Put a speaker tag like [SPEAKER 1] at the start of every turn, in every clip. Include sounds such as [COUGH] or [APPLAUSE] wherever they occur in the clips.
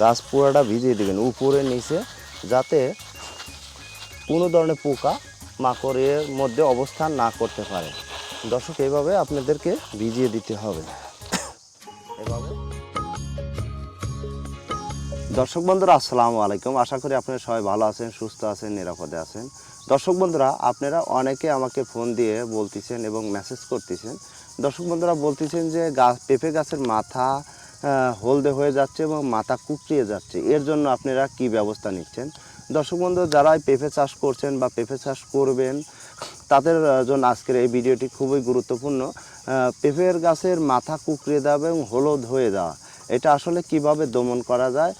[SPEAKER 1] গাছ পুরাটা ভিজিয়ে দেবেন, উপরে, নিচে, যাতে কোনো ধরনের পোকা মাকড়ের মধ্যে অবস্থান না করতে পারে। দর্শক এইভাবে আপনাদেরকে ভিজিয়ে দিতে হবে। এভাবে। দর্শক বন্ধুরা, আসসালামু আলাইকুম। আশা করি আপনারা সবাই ভালো আছেন, সুস্থ আছেন, নিরাপদে আছেন। দর্শক বন্ধুরা, আপনারা অনেকে আমাকে ফোন দিয়ে বলতেছেন এবং মেসেজ করতেছেন। দর্শক বন্ধুরা, বলতেছেন যে গাছ পেঁপে গাছের মাথা হলদে হয়ে যাচ্ছে এবং মাথা কুকড়িয়ে যাচ্ছে। এর জন্য আপনারা কি ব্যবস্থা নিচ্ছেন? দর্শক বন্ধু যারা পেঁপে চাষ করছেন বা পেঁপে চাষ করবেন, তাদের জন্য আজকের এই ভিডিওটি খুবই গুরুত্বপূর্ণ। পেঁপের গাছের মাথা কুকড়িয়ে দেওয়া এবং হলুদ হয়ে যাওয়া, এটা আসলে কীভাবে দমন করা যায়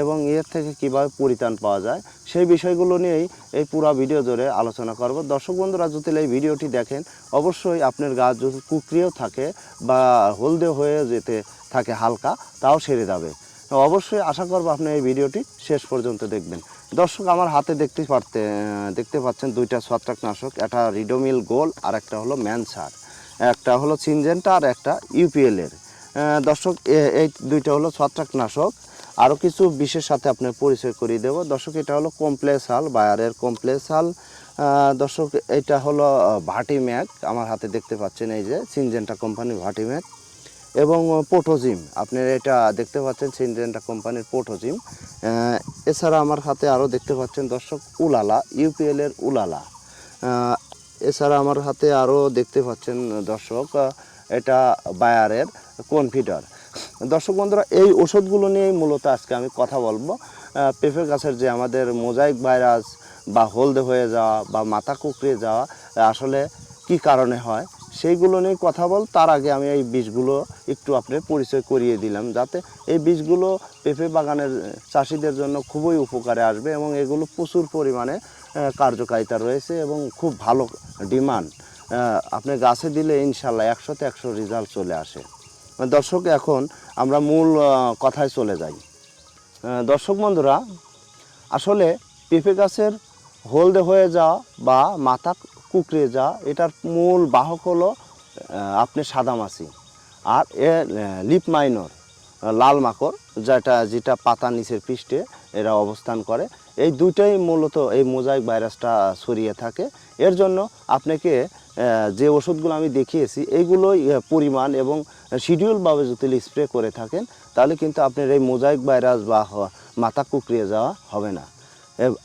[SPEAKER 1] এবং এর থেকে কীভাবে পরিত্রাণ পাওয়া যায়, সেই বিষয়গুলো নিয়েই এই পুরা ভিডিও জুড়ে আলোচনা করব। দর্শক বন্ধুরা, যদি এই ভিডিওটি দেখেন, অবশ্যই আপনার গাছ যদি কুকরিয়েও থাকে বা হলদে হয়ে যেতে থাকে হালকা, তাও সেরে যাবে। অবশ্যই আশা করব আপনি এই ভিডিওটি শেষ পর্যন্ত দেখবেন। দর্শক, আমার হাতে দেখতে পারতে, দেখতে পাচ্ছেন দুইটা ছত্রাকনাশক, একটা রিডোমিল গোল আর একটা হলো ম্যানসার। একটা হলো সিনজেন্টা আর একটা ইউপিএলের। দর্শক এই দুইটা হলো ছত্রাকনাশক। আরও কিছু বিশেষ সাথে আপনার পরিচয় করিয়ে দেবো। দর্শক, এটা হলো কমপ্লেক্স হাল, বায়ারের কমপ্লেক্স হাল। দর্শক, এটা হলো ভাটি ম্যাক আমার হাতে দেখতে পাচ্ছেন এই যে সিনজেন্টা কোম্পানির ভাটি ম্যাক এবং পোটোজিম। আপনি এটা দেখতে পাচ্ছেন, সিনজেন্টা কোম্পানির পোটোজিম। এছাড়া আমার হাতে আরও দেখতে পাচ্ছেন, দর্শক, উলালা, ইউপিএলের উলালা। এছাড়া আমার হাতে আরও দেখতে পাচ্ছেন, দর্শক এটা বায়ারের কনফিডার দর্শক বন্ধুরা, এই ওষুধগুলো নিয়েই মূলত আজকে আমি কথা বলব। পেঁপে গাছের যে আমাদের মোজাইক ভাইরাস বা হলদে হয়ে যাওয়া বা মাথা কুকড়িয়ে যাওয়া, আসলে কি কারণে হয়, সেইগুলো নিয়ে কথা বল। তার আগে আমি এই বীজগুলো একটু আপনার পরিচয় করিয়ে দিলাম, যাতে এই বীজগুলো পেঁপে বাগানের চাষিদের জন্য খুবই উপকারে আসবে এবং এগুলো প্রচুর পরিমাণে কার্যকারিতা রয়েছে এবং খুব ভালো ডিমান্ড। আপনি গাছে দিলে ইনশাল্লাহ একশোতে একশো রেজাল্ট চলে আসে। দর্শক, এখন আমরা মূল কথায় চলে যাই। দর্শক বন্ধুরা, আসলে পেঁপে গাছের হলদে হয়ে যাওয়া বা মাথা কুকড়ে যাওয়া, এটার মূল বাহক হলো আপনি সাদা সাদামাছি আর এ লিপ মাইনর লাল মাকড়, যেটা যেটা পাতা নিচের পৃষ্ঠে এরা অবস্থান করে। এই দুইটাই মূলত এই মোজাইক ভাইরাসটা ছড়িয়ে থাকে। এর জন্য আপনাকে যে ওষুধগুলো আমি দেখিয়েছি এইগুলোই পরিমাণ এবং শিডিউলভাবে যদি স্প্রে করে থাকেন, তাহলে কিন্তু আপনার এই মোজাইক ভাইরাস বা মাথা কুকড়িয়ে যাওয়া হবে না।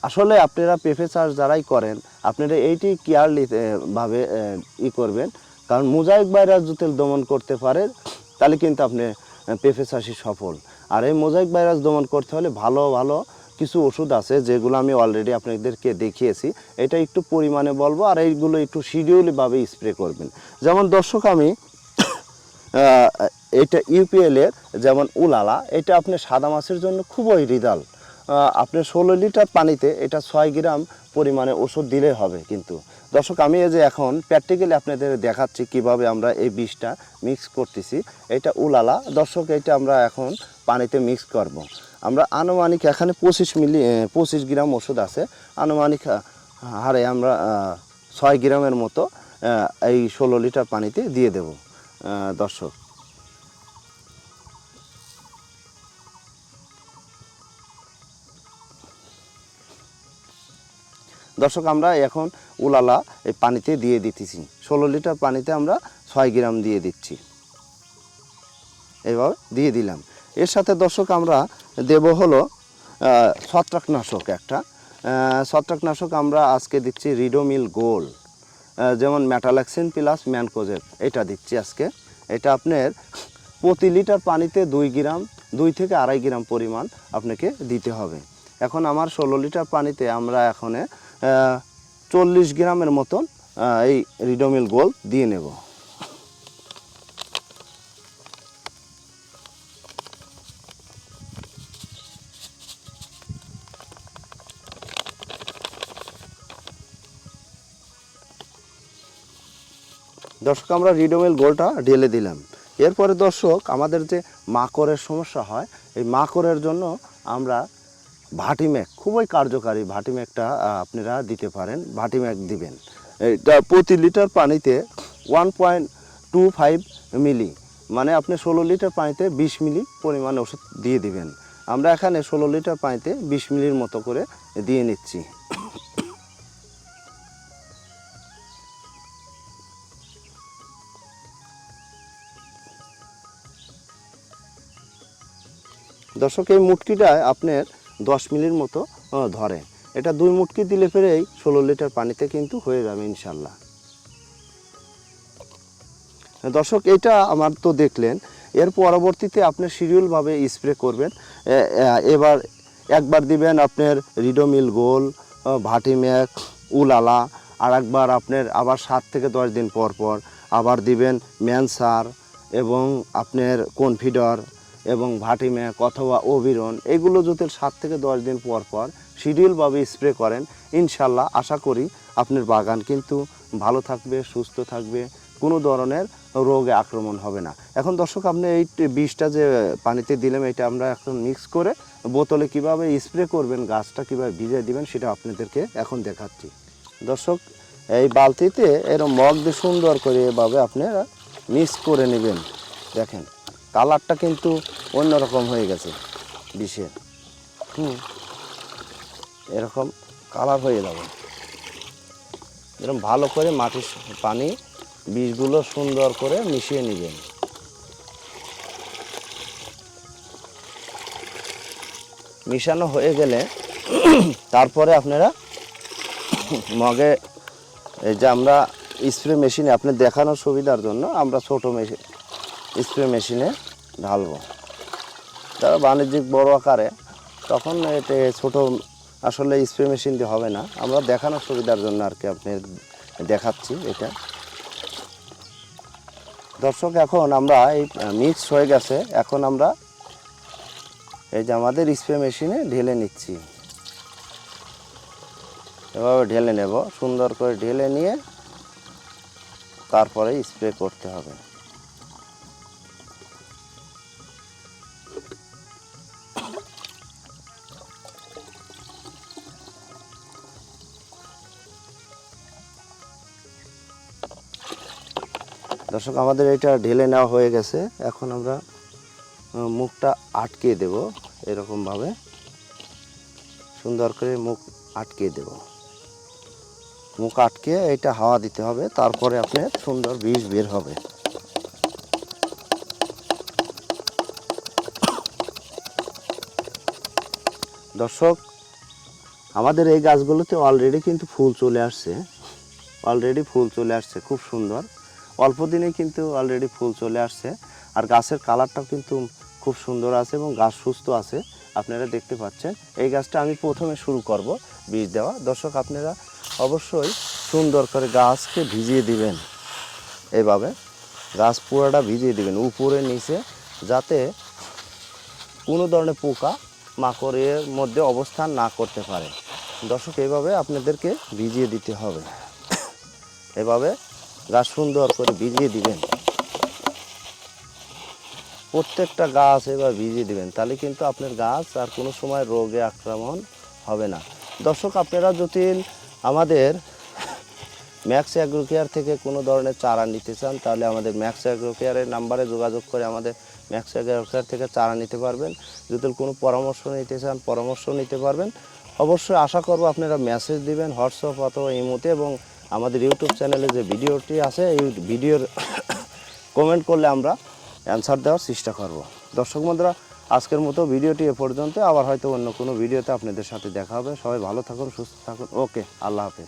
[SPEAKER 1] আসলে আপনারা পেঁপে চাষ যারাই করেন, আপনারা এইটি কেয়ারলি ভাবে ই করবেন। কারণ মোজাইক ভাইরাস যদি দমন করতে পারেন তাহলে কিন্তু আপনি পেঁপে চাষি সফল। আর এই মোজাইক ভাইরাস দমন করতে হলে ভালো ভালো কিছু ওষুধ আছে, যেগুলো আমি অলরেডি আপনাদেরকে দেখিয়েছি। এটা একটু পরিমাণে বলব, আর এইগুলো একটু শিডিউলভাবে স্প্রে করবেন। যেমন দর্শক, আমি [COUGHS] এটা ইউপিএল এর যেমন উলালা, এটা আপনি সাদা মাছের জন্য খুবই রিজাল আপনি ষোলো লিটার পানিতে এটা ছয় গ্রাম পরিমাণে ওষুধ দিলে হবে কিন্তু। দর্শক, আমি এই যে এখন প্র্যাকটিক্যালি আপনাদের দেখাচ্ছি কীভাবে আমরা এই বিষটা মিক্স করতেছি। এটা উলালা, দর্শক, এটা আমরা এখন পানিতে মিক্স করব। আমরা আনুমানিক এখানে পঁচিশ মিলি পঁচিশ গ্রাম ওষুধ আছে। আনুমানিক হারে আমরা ছয় গ্রামের মতো এই ষোলো লিটার পানিতে দিয়ে দেব দর্শক। দর্শক, আমরা এখন উলালা এই পানিতে দিয়ে দিতেছি। ষোলো লিটার পানিতে আমরা ছয় গ্রাম দিয়ে দিচ্ছি। এভাবে দিয়ে দিলাম। এর সাথে দর্শক, আমরা দেব হলো ছত্রাকনাশক একটা। ছত্রাকনাশক আমরা আজকে দিচ্ছি রিডোমিল গোল যেমন ম্যাটালাক্সিন প্লাস ম্যানকোজেব এটা দিচ্ছি আজকে। এটা আপনার প্রতি লিটার পানিতে দুই গ্রাম, দুই থেকে আড়াই গ্রাম পরিমাণ আপনাকে দিতে হবে। এখন আমার ষোলো লিটার পানিতে আমরা এখন চল্লিশ গ্রামের মতন এই রিডোমিল গোল দিয়ে নেব। দর্শক, আমরা রিডোমেল গোলটা ঢেলে দিলাম। এরপরে দর্শক, আমাদের যে মাকড়ের সমস্যা হয়, এই মাকড়ের জন্য আমরা ভাটিম্যাক খুবই কার্যকারী ভাটিম্যাকটা আপনারা দিতে পারেন ভাটিম্যাক দিবেন। এটা প্রতি লিটার পানিতে one point two five milli মানে আপনি ষোলো লিটার পানিতে বিশ মিলি পরিমাণে ওষুধ দিয়ে দিবেন। আমরা এখানে ষোলো লিটার পানিতে বিশ মিলির মতো করে দিয়ে নিচ্ছি। দর্শক এই মুটকিটায় আপনার দশ মিলির মতো আহ, ধরে। এটা দুই মুটকি দিলে পরেই ষোলো লিটার পানিতে কিন্তু হয়ে যাবে ইনশাল্লাহ। দর্শক এটা আমার তো দেখলেন। এর পরবর্তীতে আপনি শিডিউলভাবে স্প্রে করবেন। এবার একবার দিবেন আপনার রিডোমিল গোল ভাটিম্যাক উলালা আর একবার আপনার আবার সাত থেকে দশ দিন পর পর আবার দিবেন ম্যানসার এবং আপনার কনফিডর। এবং ভাটিম্যাক অথবা ওভিরন এগুলো যদি সাত থেকে দশ দিন পর পর শিডিউলভাবে স্প্রে করেন। ইনশাল্লাহ আশা করি আপনার বাগান কিন্তু ভালো থাকবে, সুস্থ থাকবে, কোনো ধরনের রোগে আক্রমণ হবে না। এখন দর্শক, আপনি এই বিষটা যে পানিতে দিলাম, এটা আমরা এখন মিক্স করে বোতলে কীভাবে স্প্রে করবেন, গাছটা কীভাবে ভিজিয়ে দিবেন, সেটা আপনাদেরকে এখন দেখাচ্ছি। দর্শক, এই বালতিতে এরকম মগ দিয়ে সুন্দর করে এভাবে আপনারা মিক্স করে নেবেন। দেখেন কালারটা কিন্তু অন্যরকম হয়ে গেছে বিষের। হুম। এরকম কালার হয়ে যাবে। এরকম ভালো করে মাটির পানি বীজগুলো সুন্দর করে মিশিয়ে নেবেন। মিশানো হয়ে গেলে তারপরে আপনারা মগে এই যে আমরা স্প্রে মেশিনে আপনি দেখানোর সুবিধার জন্য আমরা ছোটো মেশিন, স্প্রে মেশিনে ঢালবো। যারা বাণিজ্যিক বড় আকারে, তখন এতে ছোট আসলে স্প্রে মেশিন দিয়ে হবে না। আমরা দেখানোর সুবিধার জন্য আর কি আপনি দেখাচ্ছি এটা। দর্শক, এখন আমরা এই মিক্স হয়ে গেছে। এখন আমরা এই যে আমাদের স্প্রে মেশিনে ঢেলে নিচ্ছি। এভাবে ঢেলে নেব। সুন্দর করে ঢেলে নিয়ে তারপরে স্প্রে করতে হবে। দর্শক, আমাদের এটা ঢেলে নেওয়া হয়ে গেছে। এখন আমরা মুখটা আটকে দেব এরকমভাবে। সুন্দর করে মুখ আটকে দেব। মুখ আটকে এটা হাওয়া দিতে হবে, তারপরে আপনার সুন্দর বীজ বের হবে। দর্শক, আমাদের এই গাছগুলোতে অলরেডি কিন্তু ফুল চলে আসছে। অলরেডি ফুল চলে আসছে, খুব সুন্দর। অল্প দিনে কিন্তু অলরেডি ফুল চলে আসছে। আর গাছের কালারটাও কিন্তু খুব সুন্দর আছে এবং গাছ সুস্থ আছে। আপনারা দেখতে পাচ্ছেন, এই গাছটা আমি প্রথমে শুরু করব বীজ দেওয়া। দর্শক, আপনারা অবশ্যই সুন্দর করে গাছকে ভিজিয়ে দিবেন। এভাবে গাছ পুরাটা ভিজিয়ে দিবেন, উপরে, নিচে, যাতে কোনো ধরনের পোকা মাকড়ের মধ্যে অবস্থান না করতে পারে। দর্শক এইভাবে আপনাদেরকে ভিজিয়ে দিতে হবে। এভাবে গাছ সুন্দর করে ভিজিয়ে দিবেন। প্রত্যেকটা গাছ এবার ভিজিয়ে দিবেন, তাহলে কিন্তু আপনার গাছ আর কোনো সময় রোগে আক্রমণ হবে না। দর্শক, আপনারা যদি আমাদের ম্যাক্স অ্যাগ্রোকেয়ার থেকে কোনো ধরনের চারা নিতে চান, তাহলে আমাদের ম্যাক্স অ্যাগ্রোকেয়ারের নাম্বারে যোগাযোগ করে আমাদের ম্যাক্স অ্যাগ্রোকেয়ার থেকে চারা নিতে পারবেন। যদি কোনো পরামর্শ নিতে চান, পরামর্শ নিতে পারবেন। অবশ্যই আশা করব আপনারা মেসেজ দিবেন, হোয়াটসঅ্যাপ অথবা ইমোতে এবং আমাদের ইউটিউব চ্যানেলে যে ভিডিওটি আছে, এই ভিডিওর কমেন্ট করলে আমরা অ্যান্সার দেওয়ার চেষ্টা করব। দর্শক বন্ধুরা, আজকের মতো ভিডিওটি এ পর্যন্ত। আবার হয়তো অন্য কোনো ভিডিওতে আপনাদের সাথে দেখা হবে। সবাই ভালো থাকুন, সুস্থ থাকুন। ওকে, আল্লাহ হাফেজ।